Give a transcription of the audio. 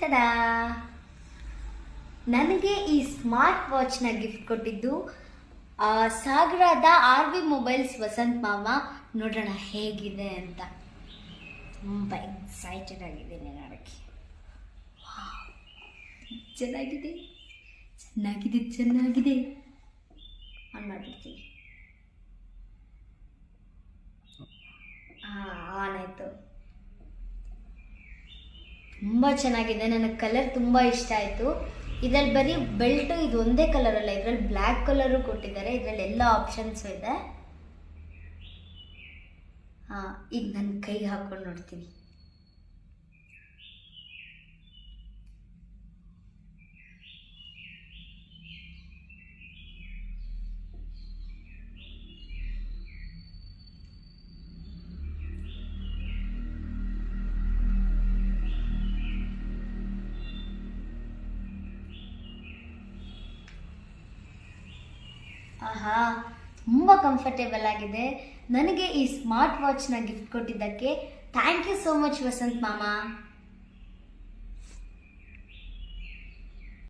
ತದಾ ನನಗೆ ಈ ಸ್ಮಾರ್ಟ್ ವಾಚ್ನ ಗಿಫ್ಟ್ ಕೊಟ್ಟಿದ್ದು ಸಾಗರದ ಆರ್ ವಿ ಮೊಬೈಲ್ಸ್ ವಸಂತ್ ಮಾಮ ನೋಡೋಣ ಹೇಗಿದೆ ಅಂತ. ತುಂಬ ಎಕ್ಸೈಟೆಡ್ ಆಗಿದ್ದೇನೆ ನೋಡೋಕ್ಕೆ ಚೆನ್ನಾಗಿದೆ. ಚೆನ್ನಾಗಿದೆ ಚೆನ್ನಾಗಿದೆ. ಆನ್ ಮಾಡಿಬಿಡ್ತೀನಿ. ಹಾಂ ಆನ್ ಆಯಿತು. ತುಂಬ ಚೆನ್ನಾಗಿದೆ. ನನಗೆ ಕಲರ್ ತುಂಬ ಇಷ್ಟ ಆಯಿತು. ಇದರಲ್ಲಿ ಬರೀ ಬೆಲ್ಟು ಇದು ಒಂದೇ ಕಲರ್ ಅಲ್ಲ, ಇದರಲ್ಲಿ ಬ್ಲ್ಯಾಕ್ ಕಲರು ಕೊಟ್ಟಿದ್ದಾರೆ. ಇದರಲ್ಲಿ ಎಲ್ಲ ಆಪ್ಷನ್ಸು ಇದೆ. ಹಾಂ, ಈಗ ನನ್ನ ಕೈಗೆ ಹಾಕೊಂಡು ನೋಡ್ತೀನಿ. ಆಹಾ, ತುಂಬ ಕಂಫರ್ಟೇಬಲ್ ಆಗಿದೆ. ನನಗೆ ಈ ಸ್ಮಾರ್ಟ್ ವಾಚ್ನ ಗಿಫ್ಟ್ ಕೊಟ್ಟಿದ್ದಕ್ಕೆ thank you so much Vasanth ಮಾಮ.